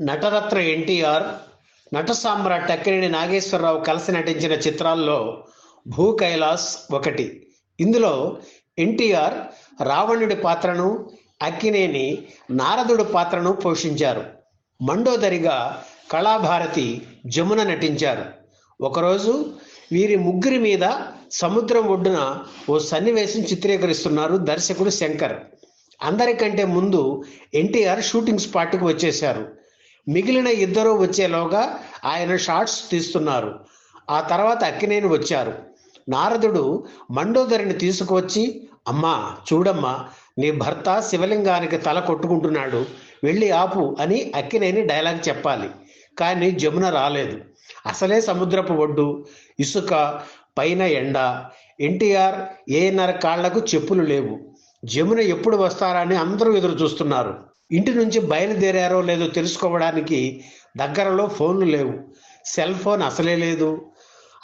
నటరత్న ఎన్టీఆర్ నట సామ్రాట్ అక్కినేని నాగేశ్వరరావు కలిసి నటించిన చిత్రాల్లో భూ కైలాస్ ఒకటి. ఇందులో ఎన్టీఆర్ రావణుడి పాత్రను అక్కినేని నారదుడు పాత్రను పోషించారు. మండోదరిగా కళాభారతి జమున నటించారు. ఒకరోజు వీరి ముగ్గురి మీద సముద్రం ఒడ్డున ఓ సన్నివేశం చిత్రీకరిస్తున్నారు దర్శకుడు శంకర్. అందరికంటే ముందు ఎన్టీఆర్ షూటింగ్ స్పాట్కి వచ్చేశారు. మిగిలిన ఇద్దరు వచ్చేలోగా ఆయన షార్ట్స్ తీస్తున్నారు. ఆ తర్వాత అక్కినేని వచ్చారు. నారదుడు మండోదరిని తీసుకువచ్చి అమ్మా చూడమ్మా నీ భర్త శివలింగానికి తల కొట్టుకుంటున్నాడు. వెళ్ళి ఆపు అని అక్కినేని డైలాగ్ చెప్పాలి. కానీ జమున రాలేదు. అసలే సముద్రపు ఒడ్డు ఇసుక పైన ఎండ ఎన్టీఆర్ ఏఎన్ఆర్ కాళ్ళకు చెప్పులు లేవు. జమున ఎప్పుడు వస్తారా అని అందరూ ఎదురు చూస్తున్నారు. ఇంటి నుంచి బయలుదేరారో లేదో తెలుసుకోవడానికి దగ్గరలో ఫోన్లు లేవు. సెల్ ఫోన్ అసలే లేదు.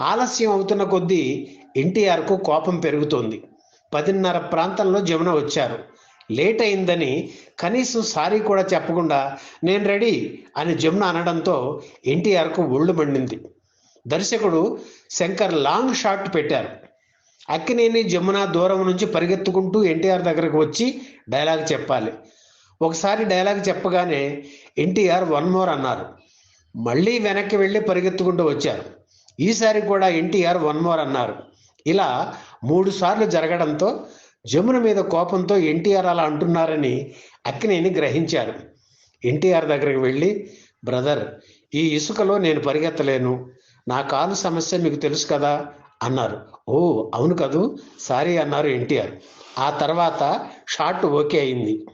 ఆలస్యం అవుతున్న కొద్దీ ఎన్టీఆర్కు కోపం పెరుగుతోంది. పదిన్నర ప్రాంతంలో జమున వచ్చారు. లేట్ అయిందని కనీసం సారీ కూడా చెప్పకుండా నేను రెడీ అని జమున అనడంతో ఎన్టీఆర్కు ఒళ్ళు మండింది. దర్శకుడు శంకర్ లాంగ్ షాట్ పెట్టారు. అక్కినేని జమున దూరం నుంచి పరిగెత్తుకుంటూ ఎన్టీఆర్ దగ్గరకు వచ్చి డైలాగ్ చెప్పాలి. ఒకసారి డైలాగ్ చెప్పగానే ఎన్టీఆర్ వన్ మోర్ అన్నారు. మళ్ళీ వెనక్కి వెళ్ళి పరిగెత్తుకుంటూ వచ్చారు. ఈసారి కూడా ఎన్టీఆర్ వన్ మోర్ అన్నారు. ఇలా మూడు సార్లు జరగడంతో జమున మీద కోపంతో ఎన్టీఆర్ అలా అంటున్నారని అక్కినేని గ్రహించారు. ఎన్టీఆర్ దగ్గరికి వెళ్ళి బ్రదర్ ఈ ఇసుకలో నేను పరిగెత్తలేను. నా కాలు సమస్య మీకు తెలుసు కదా. అన్నారు. ఓ అవును కదూ? సారీ అన్నారు ఎన్టీఆర్. ఆ తర్వాత షాట్ ఓకే అయింది.